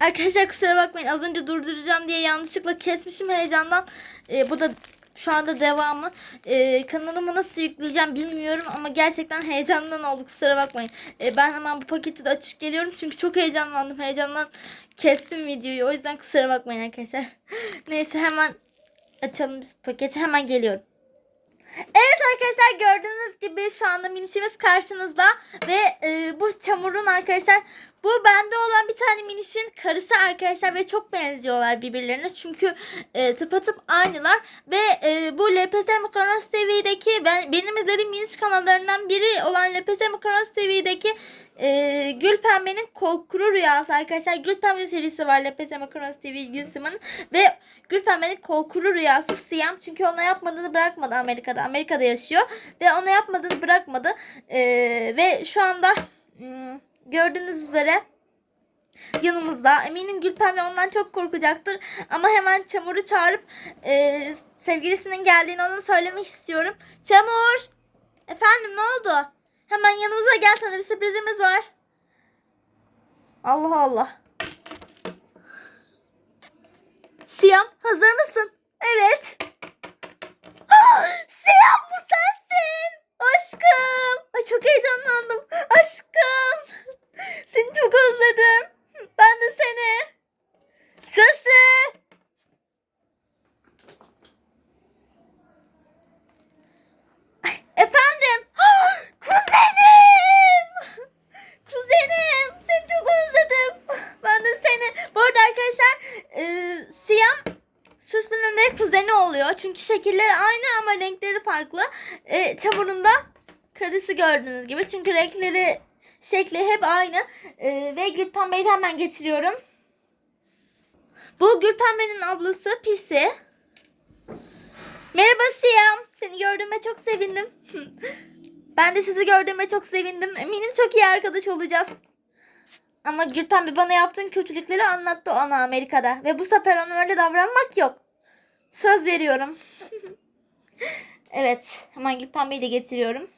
Arkadaşlar kusura bakmayın az önce durduracağım diye yanlışlıkla kesmişim heyecandan. Ee, bu da şu anda devamı. Ee, kanalıma nasıl yükleyeceğim bilmiyorum ama gerçekten heyecandan oldu kusura bakmayın. Ee, ben hemen bu paketi de açıp geliyorum çünkü çok heyecanlandım. Heyecandan kestim videoyu o yüzden kusura bakmayın arkadaşlar. Neyse hemen açalım biz paketi hemen geliyorum. Evet arkadaşlar gördüğünüz gibi şu anda minişimiz karşınızda. Ve e, bu çamurun arkadaşlar bu bende olan bir tane minişin karısı arkadaşlar ve çok benziyorlar birbirlerine. Çünkü e, tıpatıp aynılar. Ve e, bu LPS Makaronas TV'deki ben benim izlediğim miniş kanallarından biri olan LPS Makaronas TV'deki e, Gül Pembe'nin kol kuru rüyası arkadaşlar Gül Pembe serisi var LPS Makaronas TV Gülsüm'ün ve Gül Pembe'nin kol kuru rüyası Siyam çünkü ona yapmadığını bırakmadı Amerika'da Amerika'da yaşıyor ve ona yapmadığını bırakmadı E, ve şu anda hmm, gördüğünüz üzere yanımızda. Eminim Gülpembe ondan çok korkacaktır. Ama hemen Çamur'u çağırıp e, sevgilisinin geldiğini ona söylemek istiyorum. Çamur! Efendim ne oldu? Hemen yanımıza gel sana bir sürprizimiz var. Allah Allah. Siyam hazır mısın? Evet. Ah, Siyam bu sensin. Aşkım. Ay çok heyecanlandım. Aşkım. Seni çok özledim. Ben de seni. Süslü. Ay, Efendim. Ah, Kuzenim. Kuzenim. Seni çok özledim. Ben de seni. Bu arada arkadaşlar e, Siyam De kuzeni oluyor. Çünkü şekilleri aynı ama renkleri farklı. E, çamurunda karısı gördüğünüz gibi. Çünkü renkleri şekli hep aynı. E, ve Gülpembe'yi de hemen getiriyorum. Bu Gülpembe'nin ablası Pisi. Merhaba Siyam. Seni gördüğüme çok sevindim. ben de sizi gördüğüme çok sevindim. Eminim çok iyi arkadaş olacağız. Ama Gülpembe bana yaptığın kötülükleri anlattı ona Amerika'da. Ve bu sefer ona öyle davranmak yok. Söz veriyorum. evet. Hemen Gülpembe'yi de getiriyorum.